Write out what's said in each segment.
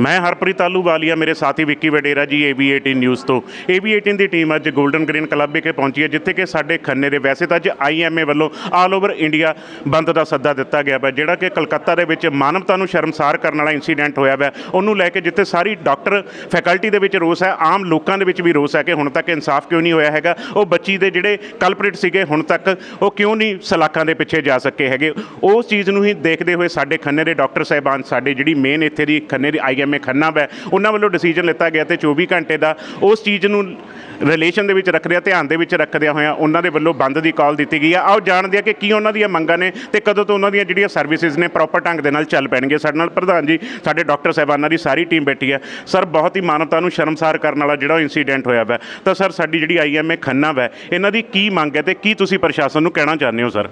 ਮੈਂ ਹਰਪ੍ਰੀਤ ਆਲੂਵਾਲੀਆ ਮੇਰੇ ਸਾਥੀ ਵਿੱਕੀ ਵਡੇਰਾ ਜੀ AV18 ਨਿਊਜ਼ ਤੋਂ। AV18 ਦੀ ਟੀਮ ਅੱਜ 골ਡਨ ਗ੍ਰੀਨ ਕਲੱਬ ਵਿਖੇ ਪਹੁੰਚੀ ਹੈ, ਜਿੱਥੇ ਕਿ ਸਾਡੇ ਖੰਨੇ ਦੇ ਵੈਸੇ ਤਾਂ ਅੱਜ IMA ਵੱਲੋਂ ਆਲ ਓਵਰ ਇੰਡੀਆ ਬੰਦ ਦਾ ਸੱਦਾ ਦਿੱਤਾ ਗਿਆ ਹੈ ਜਿਹੜਾ ਕਿ ਕਲਕੱਤਾ ਦੇ ਵਿੱਚ ਮਾਨਵਤਾ ਨੂੰ ਸ਼ਰਮਸਾਰ ਕਰਨ ਵਾਲਾ ਇਨਸੀਡੈਂਟ ਹੋਇਆ ਹੈ ਉਹਨੂੰ ਲੈ ਕੇ ਜਿੱਥੇ ਸਾਰੀ ਡਾਕਟਰ ਫੈਕਲਟੀ ਦੇ ਵਿੱਚ ਰੋਸ ਹੈ, ਆਮ ਲੋਕਾਂ ਦੇ ਵਿੱਚ ਵੀ ਰੋਸ ਹੈ ਕਿ ਹੁਣ ਤੱਕ ਇਨਸਾਫ ਕਿਉਂ ਨਹੀਂ ਹੋਇਆ ਹੈਗਾ। ਉਹ ਬੱਚੀ ਦੇ ਜਿਹੜੇ ਕਲਪ੍ਰਿਟ ਸੀਗੇ, ਹੁਣ ਤੱਕ ਉਹ ਕਿਉਂ ਨਹੀਂ ਸਲਾਖਾਂ ਦੇ ਪਿੱਛੇ ਜਾ ਸਕੇ ਹੈਗੇ? ਉਸ ਚੀਜ਼ ਨੂੰ ਹੀ ਦੇਖਦੇ ਹੋਏ ਸਾਡੇ ਖੰਨੇ ਦੇ ਡਾਕਟਰ ਸਾਹਿਬਾਨ, ਸਾਡੇ ਜਿਹੜੀ ਮੇਨ ਇੱਥੇ ਦੀ ਖੰਨੇ ਦੀ ਆਈਐਮਏ ਖੰਨਾ ਵੈ, ਉਹਨਾਂ ਵੱਲੋਂ ਡਿਸੀਜਨ ਲਿੱਤਾ ਗਿਆ ਤੇ 24 ਘੰਟੇ ਦਾ ਉਸ ਚੀਜ਼ ਨੂੰ ਰਿਲੇਸ਼ਨ ਦੇ ਵਿੱਚ ਰੱਖਦਿਆਂ, ਧਿਆਨ ਦੇ ਵਿੱਚ ਰੱਖਦਿਆਂ ਹੋਇਆਂ ਉਹਨਾਂ ਦੇ ਵੱਲੋਂ ਬੰਦ ਦੀ ਕਾਲ ਦਿੱਤੀ ਗਈ ਆ। ਆਓ ਜਾਣਦੇ ਆ ਕਿ ਕੀ ਉਹਨਾਂ ਦੀਆਂ ਮੰਗਾਂ ਨੇ ਤੇ ਕਦੋਂ ਤੋਂ ਉਹਨਾਂ ਦੀਆਂ ਜਿਹੜੀਆਂ ਸਰਵਿਸਿਜ਼ ਨੇ ਪ੍ਰੋਪਰ ਢੰਗ ਦੇ ਨਾਲ ਚੱਲ ਪੈਣਗੇ। ਸਾਡੇ ਨਾਲ ਪ੍ਰਧਾਨ ਜੀ, ਸਾਡੇ ਡਾਕਟਰ ਸਾਹਿਬਾਨਾਂ ਦੀ ਸਾਰੀ ਟੀਮ ਬੈਠੀ ਹੈ ਸਰ, ਬਹੁਤ ਹੀ ਮਾਨਵਤਾ ਨੂੰ ਸ਼ਰਮਸਾਰ ਕਰਨ ਵਾਲਾ ਜਿਹੜਾ ਇਨਸੀਡੈਂਟ ਹੋਇਆ ਵੈ। ਤਾਂ ਸਰ, ਸਾਡੀ ਜਿਹੜੀ ਆਈਐਮਏ ਖੰਨਾ ਵੈ, ਇਹਨਾਂ ਦੀ ਕੀ ਮੰਗ ਹੈ ਤੇ ਕੀ ਤੁਸੀਂ ਪ੍ਰਸ਼ਾਸਨ ਨੂੰ ਕਹਿਣਾ ਚਾਹੁੰਦੇ ਹੋ, ਸਰ?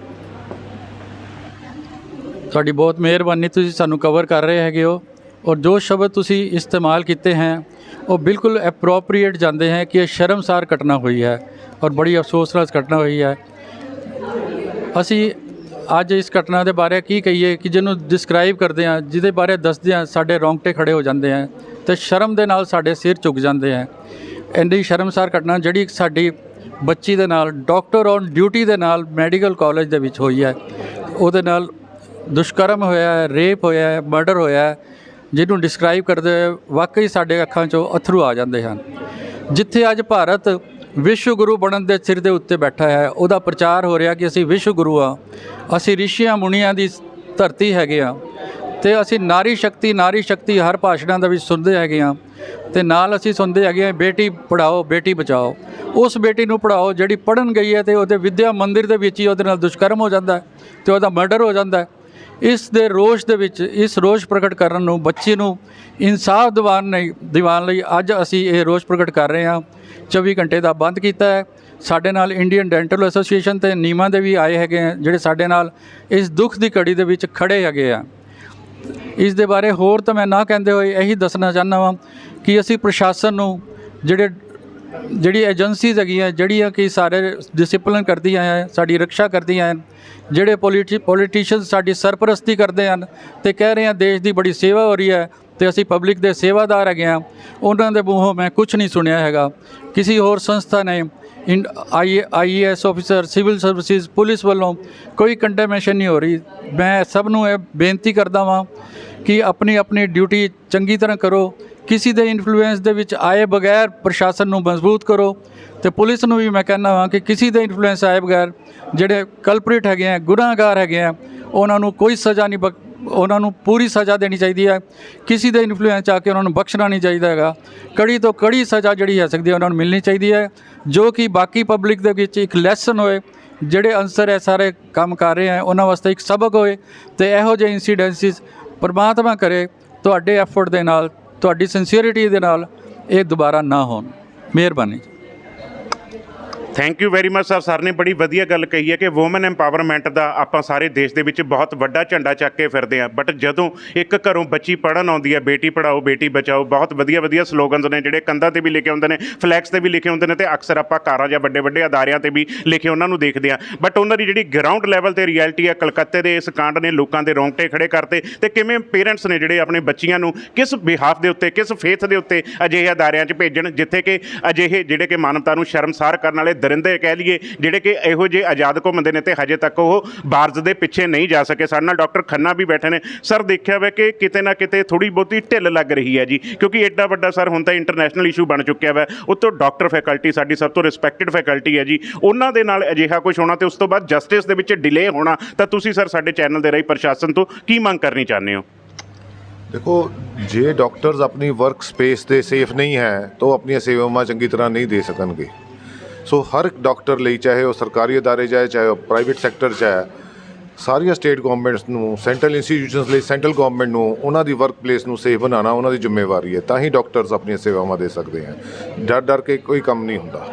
ਤੁਹਾਡੀ ਬਹੁਤ ਮਿਹਰਬਾਨੀ, ਤੁਸੀਂ ਸਾਨੂੰ ਕਵਰ ਕਰ ਰਹੇ ਹੈਗੇ ਹੋ। ਔਰ ਜੋ ਸ਼ਬਦ ਤੁਸੀਂ ਇਸਤੇਮਾਲ ਕੀਤੇ ਹੈ, ਉਹ ਬਿਲਕੁਲ ਐਪਰੋਪਰੀਏਟ ਜਾਂਦੇ ਹੈ ਕਿ ਇਹ ਸ਼ਰਮਸਾਰ ਘਟਨਾ ਹੋਈ ਹੈ ਔਰ ਬੜੀ ਅਫਸੋਸਨਾਕ ਘਟਨਾ ਹੋਈ ਹੈ। ਅਸੀਂ ਅੱਜ ਇਸ ਘਟਨਾ ਦੇ ਬਾਰੇ ਕੀ ਕਹੀਏ ਕਿ ਜਿਹਨੂੰ ਡਿਸਕ੍ਰਾਈਬ ਕਰਦੇ ਹਾਂ, ਜਿਹਦੇ ਬਾਰੇ ਦੱਸਦੇ ਹਾਂ, ਸਾਡੇ ਰੌਂਗਟੇ ਖੜੇ ਹੋ ਜਾਂਦੇ ਹੈ ਤੇ ਸ਼ਰਮ ਦੇ ਨਾਲ ਸਾਡੇ ਸਿਰ ਝੁਕ ਜਾਂਦੇ ਹੈ। ਇੰਨੀ ਸ਼ਰਮਸਾਰ ਘਟਨਾ ਜਿਹੜੀ ਸਾਡੀ ਬੱਚੀ ਦੇ ਨਾਲ ਡਾਕਟਰ ਔਨ ਡਿਊਟੀ ਦੇ ਨਾਲ ਮੈਡੀਕਲ ਕਾਲਜ ਦੇ ਵਿੱਚ ਹੋਈ ਹੈ। ਉਹਦੇ ਨਾਲ ਦੁਸ਼ਕਰਮ ਹੋਇਆ ਹੈ ਰੇਪ ਹੋਇਆ ਹੈ ਮਰਡਰ ਹੋਇਆ ਹੈ। ਜਿਹਨੂੰ ਡਿਸਕ੍ਰਾਈਬ ਕਰਦੇ ਹੋਏ ਵਾਕਈ ਸਾਡੇ ਅੱਖਾਂ 'ਚੋਂ ਅਥਰੂ ਆ ਜਾਂਦੇ ਹਨ। ਜਿੱਥੇ ਅੱਜ ਭਾਰਤ ਵਿਸ਼ਵ ਗੁਰੂ ਬਣਨ ਦੇ ਸਿਰ ਦੇ ਉੱਤੇ ਬੈਠਾ ਹੈ, ਉਹਦਾ ਪ੍ਰਚਾਰ ਹੋ ਰਿਹਾ ਕਿ ਅਸੀਂ ਵਿਸ਼ਵ ਗੁਰੂ ਆ ਅਸੀਂ ਰਿਸ਼ੀਆਂ ਮੁਨੀਆਂ ਦੀ ਧਰਤੀ ਹੈਗੇ ਆ ਤੇ ਅਸੀਂ ਨਾਰੀ ਸ਼ਕਤੀ ਨਾਰੀ ਸ਼ਕਤੀ ਹਰ ਭਾਸ਼ਣਾਂ ਦੇ ਵਿੱਚ ਸੁਣਦੇ ਹੈਗੇ ਆ ਤੇ ਨਾਲ ਅਸੀਂ ਸੁਣਦੇ ਹੈਗੇ ਆ ਬੇਟੀ ਪੜਾਓ ਬੇਟੀ ਬਚਾਓ। ਉਸ ਬੇਟੀ ਨੂੰ ਪੜਾਓ ਜਿਹੜੀ ਪੜਨ ਗਈ ਹੈ ਤੇ ਉਹਦੇ ਵਿਦਿਆ ਮੰਦਿਰ ਦੇ ਵਿੱਚ ਹੀ ਉਹਦੇ ਨਾਲ ਦੁਸ਼ਕਰਮ ਹੋ ਜਾਂਦਾ ਹੈ ਤੇ ਉਹਦਾ ਮਰਡਰ ਹੋ ਜਾਂਦਾ ਇਸ ਦੇ ਰੋਸ਼ ਦੇ ਵਿੱਚ, ਇਸ ਰੋਸ਼ ਪ੍ਰਗਟ ਕਰਨ ਨੂੰ, ਬੱਚੇ ਨੂੰ ਇਨਸਾਫ ਦਿਵਾਉਣ ਲਈ ਦਿਵਾਉਣ ਲਈ ਅੱਜ ਅਸੀਂ ਇਹ ਰੋਸ਼ ਪ੍ਰਗਟ ਕਰ ਰਹੇ ਹਾਂ। 24 ਘੰਟੇ ਦਾ ਬੰਦ ਕੀਤਾ ਹੈ। ਸਾਡੇ ਨਾਲ ਇੰਡੀਅਨ ਡੈਂਟਲ ਐਸੋਸੀਏਸ਼ਨ ਤੇ ਨੀਮਾ ਦੇ ਵੀ ਆਏ ਹੈਗੇ ਆ, ਜਿਹੜੇ ਸਾਡੇ ਨਾਲ ਇਸ ਦੁੱਖ ਦੀ ਘੜੀ ਦੇ ਵਿੱਚ ਖੜੇ ਹੈਗੇ ਆ। ਇਸ ਦੇ ਬਾਰੇ ਹੋਰ ਤਾਂ ਮੈਂ ਨਾ ਕਹਿੰਦੇ ਹੋਏ ਇਹੀ ਦੱਸਣਾ ਚਾਹੁੰਦਾ ਵਾਂ ਕਿ ਅਸੀਂ ਪ੍ਰਸ਼ਾਸਨ ਨੂੰ, ਜਿਹੜੇ ਜਿਹੜੀ ਏਜੰਸੀਜ਼ ਹੈਗੀਆਂ ਜਿਹੜੀਆਂ ਕਿ ਸਾਰੇ ਡਿਸਪਲਿਨ ਕਰਦੀਆਂ ਹੈ ਸਾਡੀ ਰੱਖਿਆ ਕਰਦੀਆਂ ਹਨ, ਜਿਹੜੇ ਪੋਲੀਟੀ ਪੋਲੀਟੀਸ਼ੀਅਨ ਸਾਡੀ ਸਰਪ੍ਰਸਤੀ ਕਰਦੇ ਹਨ ਤੇ ਕਹਿ ਰਹੇ ਹਨ ਦੇਸ਼ ਦੀ ਬੜੀ ਸੇਵਾ ਹੋ ਰਹੀ ਹੈ ਤੇ ਅਸੀਂ ਪਬਲਿਕ ਦੇ ਸੇਵਾਦਾਰ ਹੈਗੇ ਹਾਂ ਉਹਨਾਂ ਦੇ ਮੂੰਹੋਂ ਮੈਂ ਕੁਝ ਨਹੀਂ ਸੁਣਿਆ ਹੈਗਾ। ਕਿਸੇ ਹੋਰ ਸੰਸਥਾ ਨੇ I IAS officer civil services police ਵੱਲੋਂ ਕੋਈ ਕੰਡੈਮੇਸ਼ਨ ਨਹੀਂ ਹੋ ਰਹੀ। ਮੈਂ ਸਭ ਨੂੰ ਇਹ ਬੇਨਤੀ ਕਰਦਾ ਵਾਂ ਕਿ ਆਪਣੀ ਆਪਣੀ ਡਿਊਟੀ ਚੰਗੀ ਤਰ੍ਹਾਂ ਕਰੋ ਕਿਸੇ ਦੇ ਇਨਫਲੂਐਂਸ ਦੇ ਵਿੱਚ ਆਏ ਬਗੈਰ ਪ੍ਰਸ਼ਾਸਨ ਨੂੰ ਮਜ਼ਬੂਤ ਕਰੋ ਤੇ ਪੁਲਿਸ ਨੂੰ ਵੀ ਮੈਂ ਕਹਿੰਦਾ ਹਾਂ ਕਿ ਕਿਸੇ ਦੇ ਇਨਫਲੂਐਂਸ ਆਏ ਬਗੈਰ ਜਿਹੜੇ ਕਲਪ੍ਰੀਟ ਹੈਗੇ ਆ, ਗੁਨਾਹਗਾਰ ਹੈਗੇ ਆ, ਉਹਨਾਂ ਨੂੰ ਕੋਈ ਸਜ਼ਾ ਨਹੀਂ ਬਕ- ਉਹਨਾਂ ਨੂੰ ਪੂਰੀ ਸਜ਼ਾ ਦੇਣੀ ਚਾਹੀਦੀ ਹੈ ਕਿਸੇ ਦੇ ਇਨਫਲੂਐਂਸ ਆ ਕੇ ਉਹਨਾਂ ਨੂੰ ਬਖਸ਼ਣਾ ਨਹੀਂ ਚਾਹੀਦਾ ਹੈਗਾ। ਕੜੀ ਤੋਂ ਕੜੀ ਸਜ਼ਾ ਜਿਹੜੀ ਹੈ ਸਕਦੀ ਹੈ ਉਹਨਾਂ ਨੂੰ ਮਿਲਣੀ ਚਾਹੀਦੀ ਹੈ ਜੋ ਕਿ ਬਾਕੀ ਪਬਲਿਕ ਦੇ ਵਿੱਚ ਇੱਕ ਲੈਸਨ ਹੋਏ, ਜਿਹੜੇ ਅਨਸਰ ਇਹ ਸਾਰੇ ਕੰਮ ਕਰ ਰਹੇ ਆ, ਉਹਨਾਂ ਵਾਸਤੇ ਇੱਕ ਸਬਕ ਹੋਏ ਤੇ ਇਹੋ ਜਿਹੇ ਇਨਸੀਡੈਂਸਿਸ ਪਰਮਾਤਮਾ ਕਰੇ, ਤੁਹਾਡੇ ਐਫਰਟ ਦੇ ਨਾਲ ਤੁਹਾਡੀ ਸਿੰਸੀਅਰਿਟੀ ਦੇ ਨਾਲ ਇਹ ਦੁਬਾਰਾ ਨਾ ਹੋਣ। ਮਿਹਰਬਾਨੀ thank you very much sir sir ਨੇ ਬੜੀ ਵਧੀਆ ਗੱਲ ਕਹੀ ਹੈ ਕਿ ਔਮਨ ਐਮਪਾਵਰਮੈਂਟ ਦਾ ਆਪਾਂ ਸਾਰੇ ਦੇਸ਼ ਦੇ ਵਿੱਚ ਬਹੁਤ ਵੱਡਾ ਝੰਡਾ ਚੱਕ ਕੇ ਫਿਰਦੇ ਆ ਬਟ ਜਦੋਂ ਇੱਕ ਘਰੋਂ ਬੱਚੀ ਪੜਨ ਆਉਂਦੀ ਹੈ, ਬੇਟੀ ਪੜਾਓ ਬੇਟੀ ਬਚਾਓ, ਬਹੁਤ ਵਧੀਆ ਵਧੀਆ ਸਲੋਗਨਸ ਨੇ ਜਿਹੜੇ ਕੰਧਾਂ ਤੇ ਵੀ ਲਿਖੇ ਹੁੰਦੇ ਨੇ ਫਲੈਕਸ ਤੇ ਵੀ ਲਿਖੇ ਹੁੰਦੇ ਨੇ ਤੇ ਅਕਸਰ ਆਪਾਂ ਕਾਰਾਂ ਜਾਂ ਵੱਡੇ ਵੱਡੇ ਅਦਾਰਿਆਂ ਤੇ ਵੀ ਲਿਖੇ ਉਹਨਾਂ ਨੂੰ ਦੇਖਦੇ ਆ ਬਟ ਉਹਨਾਂ ਦੀ ਜਿਹੜੀ ਗਰਾਊਂਡ ਲੈਵਲ ਤੇ ਰਿਐਲਿਟੀ ਹੈ, ਕਲਕੱਤੇ ਦੇ ਇਸ ਕਾਂਡ ਨੇ ਲੋਕਾਂ ਦੇ ਰੌਂਗਟੇ ਖੜੇ ਕਰਤੇ ਤੇ ਕਿਵੇਂ ਪੇਰੈਂਟਸ ਨੇ ਜਿਹੜੇ ਆਪਣੇ ਬੱਚੀਆਂ ਨੂੰ ਕਿਸ ਬਿਹਾਫ ਦੇ ਉੱਤੇ, ਕਿਸ ਫੇਥ ਦੇ ਉੱਤੇ ਅਜਿਹੇ ਅਦਾਰਿਆਂ 'ਚ ਭੇਜਣ, ਜਿੱਥੇ ਕਿ ਅਜਿਹੇ ਜਿਹੜੇ ਕਿ ਮਾਨਵਤਾ ਨੂੰ ਸ਼ਰਮਸਾਰ ਕਰਨ ਵਾਲੇ ਦਰਿੰਦੇ ਕਹਿ ਲਈਏ, ਜਿਹੜੇ ਕਿ ਇਹੋ ਜਿਹੇ ਆਜ਼ਾਦ ਘੁੰਮਦੇ ਨੇ ਤੇ ਹਜੇ ਤੱਕ ਉਹ ਬਾਰਜ਼ ਦੇ ਪਿੱਛੇ ਨਹੀਂ ਜਾ ਸਕੇ। ਸਾਡੇ ਨਾਲ ਡਾਕਟਰ ਖੰਨਾ ਵੀ ਬੈਠੇ ਨੇ। ਸਰ, ਦੇਖਿਆ ਵੇ ਕਿ ਕਿਤੇ ਨਾ ਕਿਤੇ ਥੋੜੀ ਬਹੁਤੀ ਢਿੱਲ ਲੱਗ ਰਹੀ ਹੈ ਜੀ, ਕਿਉਂਕਿ ਐਡਾ ਵੱਡਾ ਸਰ ਹੁਣ ਤਾਂ ਇੰਟਰਨੈਸ਼ਨਲ ਇਸ਼ੂ ਬਣ ਚੁੱਕਿਆ ਵਾ। ਉੱਤੋਂ ਡਾਕਟਰ ਫੈਕਲਟੀ ਸਾਡੀ ਸਭ ਤੋਂ ਰਿਸਪੈਕਟਡ ਫੈਕਲਟੀ ਹੈ ਜੀ। ਉਹਨਾਂ ਦੇ ਨਾਲ ਅਜਿਹਾ ਕੁਝ ਹੋਣਾ ਤੇ ਉਸ ਤੋਂ ਬਾਅਦ ਜਸਟਿਸ ਦੇ ਵਿੱਚ ਡਿਲੇ ਹੋਣਾ, ਤਾਂ ਤੁਸੀਂ ਸਰ ਸਾਡੇ ਚੈਨਲ ਦੇ ਰਾਹੀਂ ਪ੍ਰਸ਼ਾਸਨ ਤੋਂ ਕੀ ਮੰਗ ਕਰਨੀ ਚਾਹੁੰਦੇ ਹੋ? ਦੇਖੋ, ਜੇ ਡਾਕਟਰਸ ਆਪਣੀ ਵਰਕ ਸਪੇਸ ਤੇ ਸੇਫ ਨਹੀਂ ਹੈ, ਤਾਂ ਉਹ ਆਪਣੀਆਂ ਸੇਵਾਵਾਂ ਚੰਗੀ ਤਰ੍ਹਾਂ ਨਹੀਂ ਦੇ ਸਕਣਗੇ। ਸੋ ਹਰ ਡਾਕਟਰ ਲਈ, ਚਾਹੇ ਉਹ ਸਰਕਾਰੀ ਅਦਾਰੇ ਜਾਏ ਚਾਹੇ ਉਹ ਪ੍ਰਾਈਵੇਟ ਸੈਕਟਰ 'ਚ ਹੈ, ਸਾਰੀਆਂ ਸਟੇਟ ਗਵਰਨਮੈਂਟਸ ਨੂੰ, ਸੈਂਟਰਲ ਇੰਸਟੀਟਿਊਸ਼ਨਸ ਲਈ, ਸੈਂਟਰਲ ਗਵਰਨਮੈਂਟ ਨੂੰ, ਉਹਨਾਂ ਦੀ ਵਰਕ ਪਲੇਸ ਨੂੰ ਸੇਫ ਬਣਾਉਣਾ ਉਹਨਾਂ ਦੀ ਜ਼ਿੰਮੇਵਾਰੀ ਹੈ। ਤਾਂ ਹੀ ਡਾਕਟਰਸ ਆਪਣੀਆਂ ਸੇਵਾਵਾਂ ਦੇ ਸਕਦੇ ਹੈ। ਡਰ ਡਰ ਕੇ ਕੋਈ ਕੰਮ ਨਹੀਂ ਹੁੰਦਾ।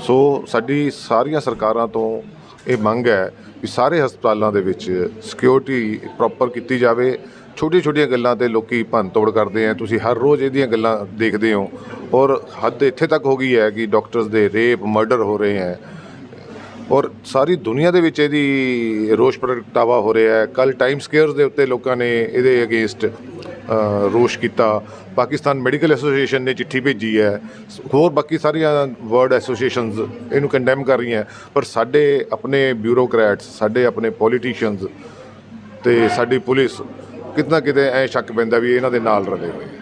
ਸੋ ਸਾਡੀ ਸਾਰੀਆਂ ਸਰਕਾਰਾਂ ਤੋਂ ਇਹ ਮੰਗ ਹੈ ਵੀ ਸਾਰੇ ਹਸਪਤਾਲਾਂ ਦੇ ਵਿੱਚ ਸਿਕਿਉਰਿਟੀ ਪ੍ਰੋਪਰ ਕੀਤੀ ਜਾਵੇ। ਛੋਟੀਆਂ ਛੋਟੀਆਂ ਗੱਲਾਂ ਤੇ ਲੋਕੀ ਭੰਨ ਤੋੜ ਕਰਦੇ ਆ। ਤੁਸੀਂ ਹਰ ਰੋਜ਼ ਇਹਦੀਆਂ ਗੱਲਾਂ ਦੇਖਦੇ ਹੋ। ਔਰ ਹੱਦ ਇੱਥੇ ਤੱਕ ਹੋ ਗਈ ਹੈ ਕਿ ਡਾਕਟਰਸ ਦੇ ਰੇਪ, ਮਰਡਰ ਹੋ ਰਹੇ ਹੈ। ਔਰ ਸਾਰੀ ਦੁਨੀਆ ਦੇ ਵਿੱਚ ਇਹਦੀ ਰੋਸ਼ ਪ੍ਰਗਟਾਵਾ ਹੋ ਰਿਹਾ ਹੈ। ਕੱਲ ਟਾਈਮ ਸਕੇਅਰਸ ਦੇ ਉੱਤੇ ਲੋਕਾਂ ਨੇ ਇਹਦੇ ਅਗੇਂਸਟ ਰੋਸ਼ ਕੀਤਾ। ਪਾਕਿਸਤਾਨ ਮੈਡੀਕਲ ਐਸੋਸੀਏਸ਼ਨ ਨੇ ਚਿੱਠੀ ਭੇਜੀ ਹੈ। ਹੋਰ ਬਾਕੀ ਸਾਰੀਆਂ ਵਰਲਡ ਐਸੋਸੀਏਸ਼ਨਸ ਇਹਨੂੰ ਕੰਡੈਮ ਕਰ ਰਹੀਆਂ। ਪਰ ਸਾਡੇ ਆਪਣੇ ਬਿਊਰੋਕਰੈਟਸ ਸਾਡੇ ਆਪਣੇ ਪੋਲੀਟੀਸ਼ੀਅਨਸ ਤੇ ਸਾਡੀ ਪੁਲਿਸ ਕਿਤਨਾ ਕਿਤੇ ਐ ਸ਼ੱਕ ਪੈਂਦਾ ਵੀ ਇਹਨਾਂ ਦੇ ਨਾਲ ਰਲੇ ਹੋਏ।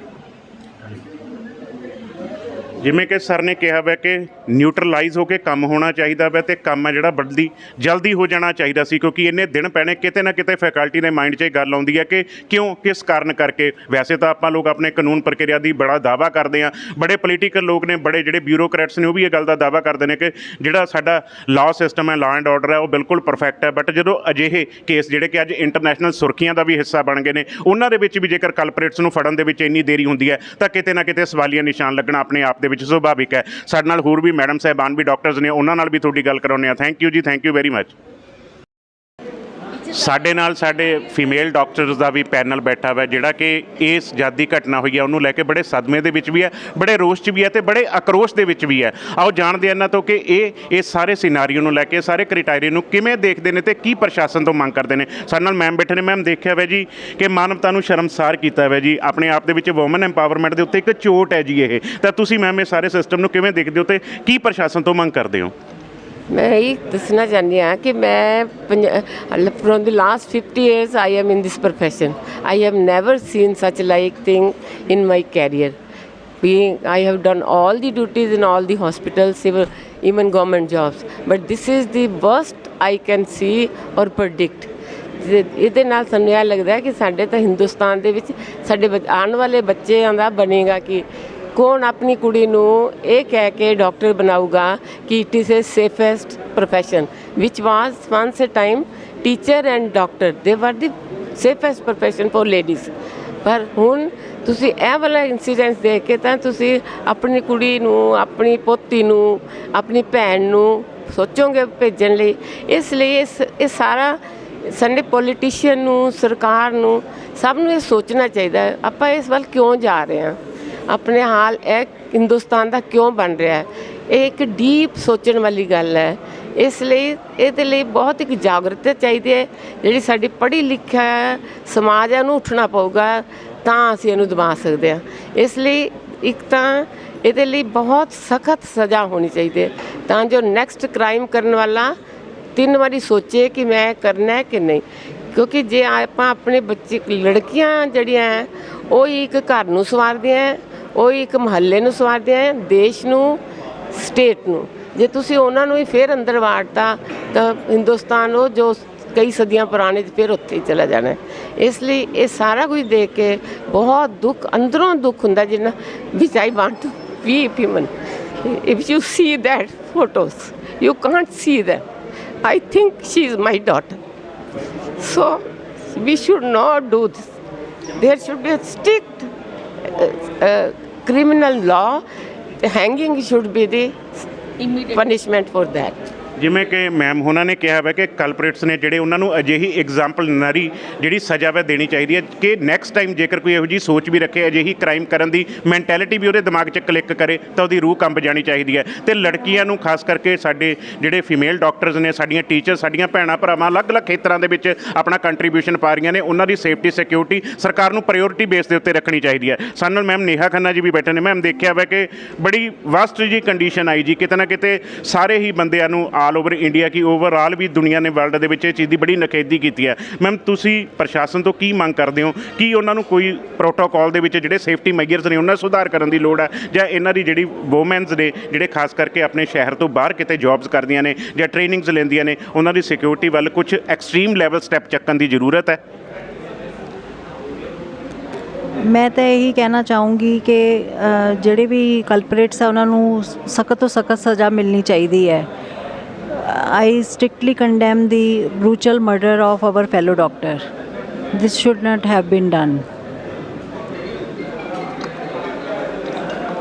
ਜਿਵੇਂ ਕਿ ਸਰ ਨੇ ਕਿਹਾ ਵਾ ਕਿ ਨਿਊਟਰਲਾਈਜ਼ ਹੋ ਕੇ ਕੰਮ ਹੋਣਾ ਚਾਹੀਦਾ ਵੈ ਤੇ ਕੰਮ ਹੈ ਜਿਹੜਾ ਬੜੀ ਜਲਦੀ ਹੋ ਜਾਣਾ ਚਾਹੀਦਾ ਸੀ, ਕਿਉਂਕਿ ਇੰਨੇ ਦਿਨ ਪੈਣੇ ਕਿਤੇ ਨਾ ਕਿਤੇ ਫੈਕਲਟੀ ਦੇ ਮਾਈਂਡ 'ਚ ਇਹ ਗੱਲ ਆਉਂਦੀ ਹੈ ਕਿ ਕਿਉਂ, ਕਿਸ ਕਾਰਨ ਕਰਕੇ? ਵੈਸੇ ਤਾਂ ਆਪਾਂ ਲੋਕ ਆਪਣੇ ਕਾਨੂੰਨ ਪ੍ਰਕਿਰਿਆ ਦੀ ਬੜਾ ਦਾਵਾ ਕਰਦੇ ਆ। ਬੜੇ ਪੋਲੀਟੀਕਲ ਲੋਕ ਨੇ, ਬੜੇ ਜਿਹੜੇ ਬਿਊਰੋਕਰੈਟਸ ਨੇ, ਉਹ ਵੀ ਇਹ ਗੱਲ ਦਾ ਦਾਵਾ ਕਰਦੇ ਨੇ ਕਿ ਜਿਹੜਾ ਸਾਡਾ ਲਾਅ ਸਿਸਟਮ ਹੈ ਲਾਅ ਐਂਡ ਆਰਡਰ ਹੈ, ਉਹ ਬਿਲਕੁਲ ਪਰਫੈਕਟ ਹੈ। ਬਟ ਜਦੋਂ ਅਜਿਹੇ ਕੇਸ ਜਿਹੜੇ ਕਿ ਅੱਜ ਇੰਟਰਨੈਸ਼ਨਲ ਸੁਰਖੀਆਂ ਦਾ ਵੀ ਹਿੱਸਾ ਬਣ ਗਏ ਨੇ, ਉਹਨਾਂ ਦੇ ਵਿੱਚ ਵੀ ਜੇਕਰ ਕਲਪਰੇਟਸ ਨੂੰ ਫੜਨ ਦੇ ਵਿੱਚ ਇੰਨੀ ਦੇਰੀ ਹੁੰਦੀ ਹੈ, ਤਾਂ ਕਿਤੇ ਨਾ ਕਿਤੇ ਸਵਾਲੀਆ ਨਿਸ਼ਾਨ ਲੱਗਣਾ ਆਪਣੇ ਆਪ ਦੇ ਵਿੱਚ ਸੁਭਾਵਿਕ ਹੈ। ਸਾਡੇ ਨਾਲ ਹੋਰ ਵੀ ਮੈਡਮ ਸਾਹਿਬਾਨ, ਵੀ ਡਾਕਟਰਸ ਨੇ, ਉਹਨਾਂ ਨਾਲ ਵੀ ਤੁਹਾਡੀ ਗੱਲ ਕਰਾਉਂਦੇ ਆ ਥੈਂਕ ਯੂ ਜੀ ਥੈਂਕ ਯੂ ਵੈਰੀ ਮੱਚ ਸਾਡੇ ਨਾਲ ਸਾਡੇ ਫੀਮੇਲ ਡਾਕਟਰਸ ਦਾ ਵੀ ਪੈਨਲ ਬੈਠਾ ਹੋਇਆ, ਜਿਹੜਾ ਕਿ ਇਸ ਜਾਦੀ ਘਟਨਾ ਹੋਈ ਹੈ, ਉਹਨੂੰ ਲੈ ਕੇ ਬੜੇ ਸਦਮੇ ਦੇ ਵਿੱਚ ਵੀ ਹੈ, ਬੜੇ ਰੋਸ਼ 'ਚ ਵੀ ਹੈ ਤੇ ਬੜੇ ਆਕਰੋਸ਼ ਦੇ ਵਿੱਚ ਵੀ ਹੈ। ਆਓ ਜਾਣਦੇ ਹਾਂ ਇਹਨਾਂ ਤੋਂ ਕਿ ਇਹ ਇਸ ਸਾਰੇ ਸਿਨਾਰੀਓ ਨੂੰ ਲੈ ਕੇ, ਸਾਰੇ ਕ੍ਰਾਈਟੇਰੀਆ ਨੂੰ ਕਿਵੇਂ ਦੇਖਦੇ ਨੇ ਤੇ ਕੀ ਪ੍ਰਸ਼ਾਸਨ ਤੋਂ ਮੰਗ ਕਰਦੇ ਨੇ। ਸਾਡੇ ਨਾਲ ਮੈਮ ਬੈਠੇ ਨੇ। ਮੈਮ ਦੇਖਿਆ ਹੋਇਆ ਜੀ ਕਿ ਮਾਨਵਤਾ ਨੂੰ ਸ਼ਰਮਸਾਰ ਕੀਤਾ ਹੋਇਆ ਜੀ। ਆਪਣੇ ਆਪ ਦੇ ਵਿੱਚ ਵੂਮਨ ਐਮਪਾਵਰਮੈਂਟ ਦੇ ਉੱਤੇ ਇੱਕ ਚੋਟ ਹੈ ਜੀ ਇਹ। ਤਾਂ ਤੁਸੀਂ ਮੈਮ ਇਹ ਸਾਰੇ ਸਿਸਟਮ ਨੂੰ ਕਿਵੇਂ ਦੇਖਦੇ ਹੋ ਤੇ ਕੀ ਪ੍ਰਸ਼ਾਸਨ ਤੋਂ ਮੰਗ ਕਰਦੇ ਹੋ? ਮੈਂ ਇਹ ਦੱਸਣਾ ਚਾਹੁੰਦੀ ਹਾਂ ਕਿ ਮੈਂ from the last 50 years I am in this profession i have never seen such like thing in my career being i have done all the duties in all the hospitals civil even government jobs but this is the worst i can see or predict ਤੇ ਇਹਦੇ ਨਾਲ ਸਾਨੂੰ ਇਹ ਲੱਗਦਾ ਹੈ ਕਿ ਸਾਡੇ ਤਾਂ ਹਿੰਦੁਸਤਾਨ ਦੇ ਵਿੱਚ ਸਾਡੇ ਬੱਚ- ਆਉਣ ਵਾਲੇ ਬੱਚਿਆਂ ਦਾ ਬਣੇਗਾ ਕਿ ਕੌਣ ਆਪਣੀ ਕੁੜੀ ਨੂੰ ਇਹ ਕਹਿ ਕੇ ਡਾਕਟਰ ਬਣਾਊਗਾ ਕਿ it is a safest profession which was once a time teacher and doctor. They were the safest profession for ladies. ਪਰ ਹੁਣ ਤੁਸੀਂ ਇਹ ਵਾਲਾ ਇਨਸੀਡੈਂਟ ਦੇਖ ਕੇ ਤਾਂ ਤੁਸੀਂ ਆਪਣੀ ਕੁੜੀ ਨੂੰ, ਆਪਣੀ ਪੋਤੀ ਨੂੰ, ਆਪਣੀ ਭੈਣ ਨੂੰ ਸੋਚੋਗੇ ਭੇਜਣ ਲਈ। ਇਸ ਲਈ ਇਸ, ਇਹ ਸਾਰਾ ਸਾਡੇ ਪੋਲੀਟੀਸ਼ੀਅਨ ਨੂੰ, ਸਰਕਾਰ ਨੂੰ ਸਭ ਨੂੰ ਇਹ ਸੋਚਣਾ ਚਾਹੀਦਾ ਆਪਾਂ ਇਸ ਵੱਲ ਕਿਉਂ ਜਾ ਰਹੇ ਹਾਂ? ਆਪਣੇ ਹਾਲ ਇਹ ਹਿੰਦੁਸਤਾਨ ਦਾ ਕਿਉਂ ਬਣ ਰਿਹਾ ਹੈ? ਇਹ ਇੱਕ ਡੀਪ ਸੋਚਣ ਵਾਲੀ ਗੱਲ ਹੈ। ਇਸ ਲਈ ਇਹਦੇ ਲਈ ਬਹੁਤ ਇੱਕ ਜਾਗਰੂਕਤਾ ਚਾਹੀਦੀ ਹੈ। ਜਿਹੜੀ ਸਾਡੀ ਪੜ੍ਹੀ ਲਿਖਿਆ ਸਮਾਜ ਹੈ, ਉਹਨੂੰ ਉੱਠਣਾ ਪਊਗਾ, ਤਾਂ ਅਸੀਂ ਇਹਨੂੰ ਦਬਾ ਸਕਦੇ ਹਾਂ। ਇਸ ਲਈ ਇੱਕ ਤਾਂ ਇਹਦੇ ਲਈ ਬਹੁਤ ਸਖਤ ਸਜ਼ਾ ਹੋਣੀ ਚਾਹੀਦੀ ਹੈ। ਤਾਂ ਜੋ ਨੈਕਸਟ ਕ੍ਰਾਈਮ ਕਰਨ ਵਾਲਾ ਤਿੰਨ ਵਾਰੀ ਸੋਚੇ ਕਿ ਮੈਂ ਕਰਨਾ ਹੈ ਕਿ ਨਹੀਂ। ਕਿਉਂਕਿ ਜੇ ਆਪਾਂ ਆਪਣੇ ਬੱਚੇ, ਲੜਕੀਆਂ ਜਿਹੜੀਆਂ ਹੈ, ਉਹ ਹੀ ਇੱਕ ਘਰ ਨੂੰ ਸਵਾਰਦੀਆਂ ਉਹ ਇੱਕ ਮਹੱਲੇ ਨੂੰ ਸਵਾਰਦੇ ਹੈ, ਦੇਸ਼ ਨੂੰ ਸਟੇਟ ਨੂੰ। ਜੇ ਤੁਸੀਂ ਉਹਨਾਂ ਨੂੰ ਹੀ ਫੇਰ ਅੰਦਰ ਵਾੜਤਾ ਤਾਂ ਹਿੰਦੁਸਤਾਨ ਉਹ ਜੋ ਕਈ ਸਦੀਆਂ ਪੁਰਾਣੇ ਫਿਰ ਉੱਥੇ ਹੀ ਚਲਾ ਜਾਣਾ। ਇਸ ਲਈ ਇਹ ਸਾਰਾ ਕੁਝ ਦੇਖ ਕੇ ਬਹੁਤ ਦੁੱਖ ਅੰਦਰੋਂ ਦੁੱਖ ਹੁੰਦਾ ਜਿੰਨਾ ਵਿਚ ਆਈ ਵਾਂਟ ਟੂ ਵੀਪ ਹਿਮਨ if you see that photos you can't see them. I think she is my daughter. So we should not do this. There should be a strict uh, uh, criminal law the hanging should be the punishment for that ਜਿਵੇਂ ਕਿ ma'am ਉਹਨਾਂ ਨੇ ਕਿਹਾ ਵਾ ਕਿ ਕਲਪਰੇਟਸ ਨੇ ਜਿਹੜੇ ਉਹਨਾਂ ਨੂੰ ਅਜਿਹੀ ਐਗਜ਼ਾਮਪਲਨਰੀ ਜਿਹੜੀ ਸਜ਼ਾ ਵੈ ਦੇਣੀ ਚਾਹੀਦੀ ਹੈ ਕਿ ਨੈਕਸਟ ਟਾਈਮ ਜੇਕਰ ਕੋਈ ਇਹੋ ਜੀ ਸੋਚ ਵੀ ਰੱਖੇ, ਅਜਿਹੀ ਕ੍ਰਾਈਮ ਕਰਨ ਦੀ ਮੈਂਟੈਲਿਟੀ ਵੀ ਉਹਦੇ ਦਿਮਾਗ 'ਚ ਕਲਿੱਕ ਕਰੇ, ਤਾਂ ਉਹਦੀ ਰੂਹ ਕੰਬ ਜਾਣੀ ਚਾਹੀਦੀ ਹੈ। ਤੇ ਲੜਕੀਆਂ ਨੂੰ ਖਾਸ ਕਰਕੇ ਸਾਡੇ ਜਿਹੜੇ ਫੀਮੇਲ ਡਾਕਟਰਸ ਨੇ, ਸਾਡੀਆਂ ਟੀਚਰ ਸਾਡੀਆਂ ਭੈਣਾਂ ਭਰਾਵਾਂ ਅਲੱਗ-ਅਲੱਗ ਖੇਤਰਾਂ ਦੇ ਵਿੱਚ ਆਪਣਾ ਕੰਟਰੀਬਿਊਸ਼ਨ ਪਾ ਰਹੀਆਂ ਨੇ, ਉਹਨਾਂ ਦੀ ਸੇਫਟੀ ਸਿਕਿਉਰਿਟੀ ਸਰਕਾਰ ਨੂੰ ਪ੍ਰਾਇੋਰਟੀ ਬੇਸ ਦੇ ਉੱਤੇ ਰੱਖਣੀ ਚਾਹੀਦੀ ਹੈ। ਸਾਨੂੰ ਮੈਮ ਨੇਹਾ ਖੰਨਾ ਜੀ ਵੀ ਬੈਠੇ ਨੇ। ਮੈਮ ਦੇਖਿਆ ਵਾ ਕਿ ਬੜੀ ਵਸਟ ਜੀ ਕੰਡੀਸ਼ਨ ਆਈ ਜੀ, ਕਿਤੇ ਨਾ ਕਿਤੇ ਸਾਰੇ ਹੀ ਬੰਦਿਆਂ ਨੂੰ ਆਲ ਓਵਰ ਇੰਡੀਆ ਕੀ ਓਵਰਆਲ ਵੀ ਦੁਨੀਆ ਨੇ ਵਰਲਡ ਦੇ ਵਿੱਚ ਇਹ ਚੀਜ਼ ਦੀ ਬੜੀ ਨਖੇਦੀ ਕੀਤੀ ਹੈ। ਮੈਮ ਤੁਸੀਂ ਪ੍ਰਸ਼ਾਸਨ ਤੋਂ ਕੀ ਮੰਗ ਕਰਦੇ ਹੋ? ਕੀ ਉਹਨਾਂ ਨੂੰ ਕੋਈ ਪ੍ਰੋਟੋਕਾਲ ਦੇ ਵਿੱਚ ਜਿਹੜੇ ਸੇਫਟੀ ਮੈਜਰਸ ਨੇ ਉਹਨਾਂ 'ਚ ਸੁਧਾਰ ਕਰਨ ਦੀ ਲੋੜ ਹੈ? ਜਾਂ ਇਹਨਾਂ ਦੀ ਜਿਹੜੀ ਵੂਮਨਸ ਨੇ ਜਿਹੜੇ ਖਾਸ ਕਰਕੇ ਆਪਣੇ ਸ਼ਹਿਰ ਤੋਂ ਬਾਹਰ ਕਿਤੇ ਜੌਬਸ ਕਰਦੀਆਂ ਨੇ ਜਾਂ ਟ੍ਰੇਨਿੰਗਸ ਲੈਂਦੀਆਂ ਨੇ, ਉਹਨਾਂ ਦੀ ਸਿਕਿਉਰਿਟੀ ਵੱਲ ਕੁਝ ਐਕਸਟ੍ਰੀਮ ਲੈਵਲ ਸਟੈਪ ਚੱਕਣ ਦੀ ਜ਼ਰੂਰਤ ਹੈ? ਮੈਂ ਤਾਂ ਇਹੀ ਕਹਿਣਾ ਚਾਹੂੰਗੀ ਕਿ ਜਿਹੜੇ ਵੀ ਕਲਪਰੇਟਸ ਆ, ਉਹਨਾਂ ਨੂੰ ਸਖਤ ਤੋਂ ਸਖਤ ਸਜ਼ਾ ਮਿਲਣੀ ਚਾਹੀਦੀ ਹੈ। I strictly condemn the brutal murder of our fellow doctor. This should not have been done.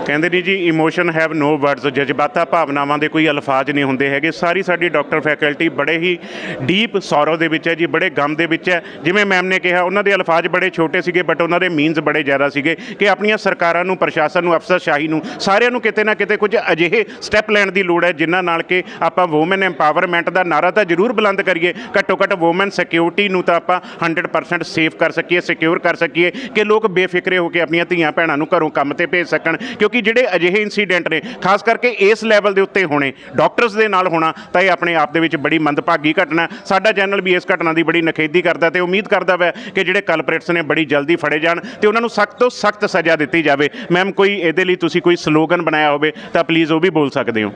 ਕਹਿੰਦੇ ਨਹੀਂ ਜੀ ਇਮੋਸ਼ਨ ਹੈਵ ਨੋ ਵਰਡਸ ਜਜ਼ਬਾਤਾਂ, ਭਾਵਨਾਵਾਂ ਦੇ ਕੋਈ ਅਲਫਾਜ਼ ਨਹੀਂ ਹੁੰਦੇ ਹੈਗੇ। ਸਾਰੀ ਸਾਡੀ ਡਾਕਟਰ ਫੈਕਲਟੀ ਬੜੇ ਹੀ ਡੀਪ ਸੌਰੋ ਦੇ ਵਿੱਚ ਹੈ ਜੀ, ਬੜੇ ਗਮ ਦੇ ਵਿੱਚ ਹੈ। ਜਿਵੇਂ ਮੈਮ ਨੇ ਕਿਹਾ, ਉਹਨਾਂ ਦੇ ਅਲਫਾਜ਼ ਬੜੇ ਛੋਟੇ ਸੀਗੇ ਬਟ ਉਹਨਾਂ ਦੇ ਮੀਨਸ ਬੜੇ ਜ਼ਿਆਦਾ ਸੀਗੇ ਕਿ ਆਪਣੀਆਂ ਸਰਕਾਰਾਂ ਨੂੰ, ਪ੍ਰਸ਼ਾਸਨ ਨੂੰ, ਅਫਸਰਸ਼ਾਹੀ ਨੂੰ, ਸਾਰਿਆਂ ਨੂੰ ਕਿਤੇ ਨਾ ਕਿਤੇ ਕੁਝ ਅਜਿਹੇ ਸਟੈਪ ਲੈਣ ਦੀ ਲੋੜ ਹੈ, ਜਿਨ੍ਹਾਂ ਨਾਲ ਕਿ ਆਪਾਂ ਔਮਨ ਐਮਪਾਵਰਮੈਂਟ ਦਾ ਨਾਰਾ ਤਾਂ ਜ਼ਰੂਰ ਬੁਲੰਦ ਕਰੀਏ। ਘੱਟੋ ਘੱਟ ਔਮਨ ਸਿਕਿਉਰਿਟੀ ਨੂੰ ਤਾਂ ਆਪਾਂ 100% ਸੇਫ ਕਰ ਸਕੀਏ ਸਿਕਿਉਰ ਕਰ ਸਕੀਏ ਕਿ ਲੋਕ ਬੇਫਿਕਰੇ ਹੋ ਕੇ ਆਪਣੀਆਂ ਧੀਆਂ ਭੈਣਾਂ ਨੂੰ ਘਰੋਂ ਕੰਮ ਤੇ ਭੇਜ ਸਕਣ, ਕਿਉਂਕਿ ਜਿਹੜੇ ਅਜਿਹੇ ਇਨਸੀਡੈਂਟ ਨੇ ਖਾਸ ਕਰਕੇ ਇਸ ਲੈਵਲ ਦੇ ਉੱਤੇ ਹੋਣੇ ਡਾਕਟਰਸ ਦੇ ਨਾਲ ਹੋਣਾ ਤਾਂ ਇਹ ਆਪਣੇ ਆਪ ਦੇ ਵਿੱਚ ਬੜੀ ਮੰਦਭਾਗੀ ਘਟਨਾ ਹੈ। ਸਾਡਾ ਚੈਨਲ ਵੀ ਇਸ ਘਟਨਾ ਦੀ ਬੜੀ ਨਖੇਦੀ ਕਰਦਾ ਤੇ ਉਮੀਦ ਕਰਦਾ ਵੈ ਕਿ ਜਿਹੜੇ ਕਲਪਰੇਟਸ ਨੇ ਬੜੀ ਜਲਦੀ ਫੜੇ ਜਾਣ ਤੇ ਉਹਨਾਂ ਨੂੰ ਸਖਤ ਤੋਂ ਸਖਤ ਸਜ਼ਾ ਦਿੱਤੀ ਜਾਵੇ ਮੈਮ ਕੋਈ ਇਹਦੇ ਲਈ ਤੁਸੀਂ ਕੋਈ ਸਲੋਗਨ ਬਣਾਇਆ ਹੋਵੇ ਤਾਂ ਪਲੀਜ਼ ਉਹ ਵੀ ਬੋਲ ਸਕਦੇ ਹੋ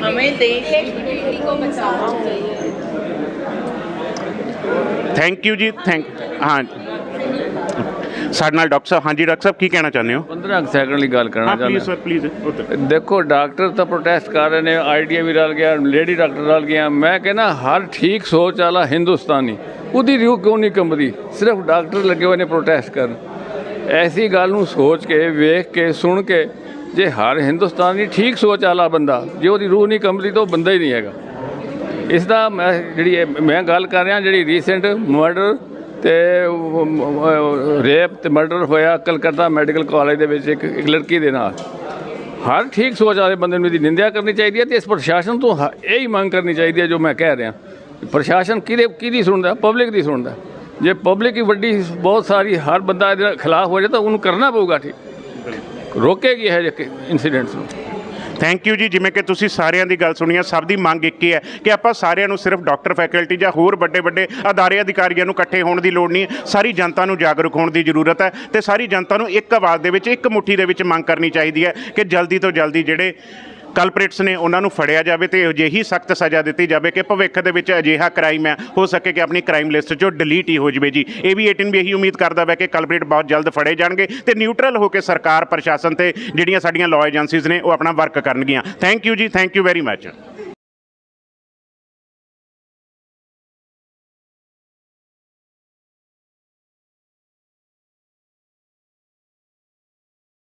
हमें देश की बेटी को बचाना चाहिए ਥੈਂਕ ਯੂ ਜੀ ਥੈਂਕ ਹਾਂ ਸਾਡੇ ਨਾਲ ਡਾਕਟਰ ਸਾਹਿਬ ਹਾਂਜੀ ਡਾਕਟਰ ਸਾਹਿਬ ਕੀ ਕਹਿਣਾ ਚਾਹੁੰਦੇ ਹੋ? 15 ਕੁ ਸੈਕਿੰਡ ਲਈ ਗੱਲ ਕਰਨਾ ਹਾਂ ਪਲੀਜ਼ ਚਾਹੁੰਦਾ ਸਰ ਪਲੀਜ਼ ਉੱਧਰ। ਦੇਖੋ ਡਾਕਟਰ ਤਾਂ ਪ੍ਰੋਟੈਸਟ ਕਰ ਰਹੇ ਨੇ ਆਈਡੀਆ ਵੀ ਰਲ ਗਿਆ ਲੇਡੀ ਡਾਕਟਰ ਰਲ ਗਿਆ। ਮੈਂ ਕਹਿੰਦਾ ਹਰ ਠੀਕ ਸੋਚ ਵਾਲਾ ਹਿੰਦੁਸਤਾਨੀ ਉਹਦੀ ਰੂਹ ਕਿਉਂ ਨਹੀਂ ਕੰਬਦੀ? ਸਿਰਫ ਡਾਕਟਰ ਲੱਗੇ ਹੋਏ ਨੇ ਪ੍ਰੋਟੈਸਟ ਕਰਨ। ਐਸੀ ਗੱਲ ਨੂੰ ਸੋਚ ਕੇ ਵੇਖ ਕੇ ਸੁਣ ਕੇ ਜੇ ਹਰ ਹਿੰਦੁਸਤਾਨੀ ਠੀਕ ਸੋਚ ਵਾਲਾ ਬੰਦਾ ਜੇ ਉਹਦੀ ਰੂਹ ਨਹੀਂ ਕੰਬਦੀ ਤਾਂ ਉਹ ਬੰਦਾ ਹੀ ਨਹੀਂ ਹੈਗਾ। ਇਸ ਦਾ ਮੈਂ ਜਿਹੜੀ ਮੈਂ ਗੱਲ ਕਰ ਰਿਹਾ ਜਿਹੜੀ ਰੀਸੈਂਟ ਮਰਡਰ ਤੇ ਰੇਪ ਤੇ ਮਰਡਰ ਹੋਇਆ ਕਲਕੱਤਾ ਮੈਡੀਕਲ ਕਾਲਜ ਦੇ ਵਿੱਚ ਇੱਕ ਇੱਕ ਲੜਕੀ ਦੇ ਨਾਲ। ਹਰ ਠੀਕ ਸੋਚ ਵਾਲੇ ਬੰਦੇ ਨੂੰ ਇਹਦੀ ਨਿੰਦਿਆ ਕਰਨੀ ਚਾਹੀਦੀ ਹੈ ਤੇ ਇਸ ਪ੍ਰਸ਼ਾਸਨ ਤੋਂ ਹ- ਇਹ ਹੀ ਮੰਗ ਕਰਨੀ ਚਾਹੀਦੀ ਹੈ ਜੋ ਮੈਂ ਕਹਿ ਰਿਹਾ। ਪ੍ਰਸ਼ਾਸਨ ਕਿਹਦੇ, ਕਿਹਦੀ ਸੁਣਦਾ? ਪਬਲਿਕ ਦੀ ਸੁਣਦਾ। ਜੇ ਪਬਲਿਕ ਹੀ ਵੱਡੀ, ਬਹੁਤ ਸਾਰੀ, ਹਰ ਬੰਦਾ ਇਹਦੇ ਖਿਲਾਫ ਹੋ ਜਾਏ ਤਾਂ ਉਹਨੂੰ ਕਰਨਾ ਪਊਗਾ ਠੀਕ। ਰੋਕੇਗੀ ਇਹ ਜਿਹੇ ਇਨਸੀਡੈਂਟਸ ਨੂੰ। ਥੈਂਕ ਯੂ ਜੀ, ਜਿਵੇਂ ਕਿ ਤੁਸੀਂ ਸਾਰਿਆਂ ਦੀ ਗੱਲ ਸੁਣੀ ਹੈ ਸਭ ਦੀ ਮੰਗ ਇੱਕ ਹੀ ਹੈ ਕਿ ਆਪਾਂ ਸਾਰਿਆਂ ਨੂੰ ਸਿਰਫ ਡਾਕਟਰ ਫੈਕਲਟੀ ਜਾਂ ਹੋਰ ਵੱਡੇ ਵੱਡੇ ਅਦਾਰੇ ਅਧਿਕਾਰੀਆਂ ਨੂੰ ਇਕੱਠੇ ਹੋਣ ਦੀ ਲੋੜ ਨਹੀਂ ਹੈ। ਸਾਰੀ ਜਨਤਾ ਨੂੰ ਜਾਗਰੂਕ ਹੋਣ ਦੀ ਜ਼ਰੂਰਤ ਹੈ ਤੇ ਸਾਰੀ ਜਨਤਾ ਨੂੰ ਇੱਕ ਆਵਾਜ਼ ਦੇ ਵਿੱਚ, ਇੱਕ ਮੁੱਠੀ ਦੇ ਵਿੱਚ ਮੰਗ ਕਰਨੀ ਚਾਹੀਦੀ ਹੈ ਕਿ ਜਲਦੀ ਤੋਂ ਜਲਦੀ ਜਿਹੜੇ ਕਲਪਰੇਟਸ ਨੇ ਉਹਨਾਂ ਨੂੰ ਫੜਿਆ ਜਾਵੇ ਤੇ ਅਜਿਹੀ ਸਖਤ ਸਜ਼ਾ ਦਿੱਤੀ ਜਾਵੇ ਕਿ ਭਵਿੱਖ ਦੇ ਵਿੱਚ ਅਜਿਹਾ ਕ੍ਰਾਈਮ ਹੈ, ਹੋ ਸਕੇ ਕਿ ਆਪਣੀ ਕ੍ਰਾਈਮ ਲਿਸਟ ਚੋਂ ਡਿਲੀਟ ਹੀ ਹੋ ਜਾਵੇ ਜੀ। ਇਹ ਵੀ 18 ਵੀ ਇਹੀ ਉਮੀਦ ਕਰਦਾ ਹੈ ਕਿ ਕਲਪਰੇਟ ਬਹੁਤ ਜਲਦ ਫੜੇ ਜਾਣਗੇ ਤੇ ਨਿਊਟਰਲ ਹੋ ਕੇ ਸਰਕਾਰ, ਪ੍ਰਸ਼ਾਸਨ ਤੇ ਜਿਹੜੀਆਂ ਸਾਡੀਆਂ ਲਾਅ ਏਜੰਸੀਜ਼ ਨੇ, ਉਹ ਆਪਣਾ ਵਰਕ ਕਰਨਗੀਆਂ। ਥੈਂਕ ਯੂ ਜੀ ਥੈਂਕ ਯੂ ਵੈਰੀ ਮੱਚ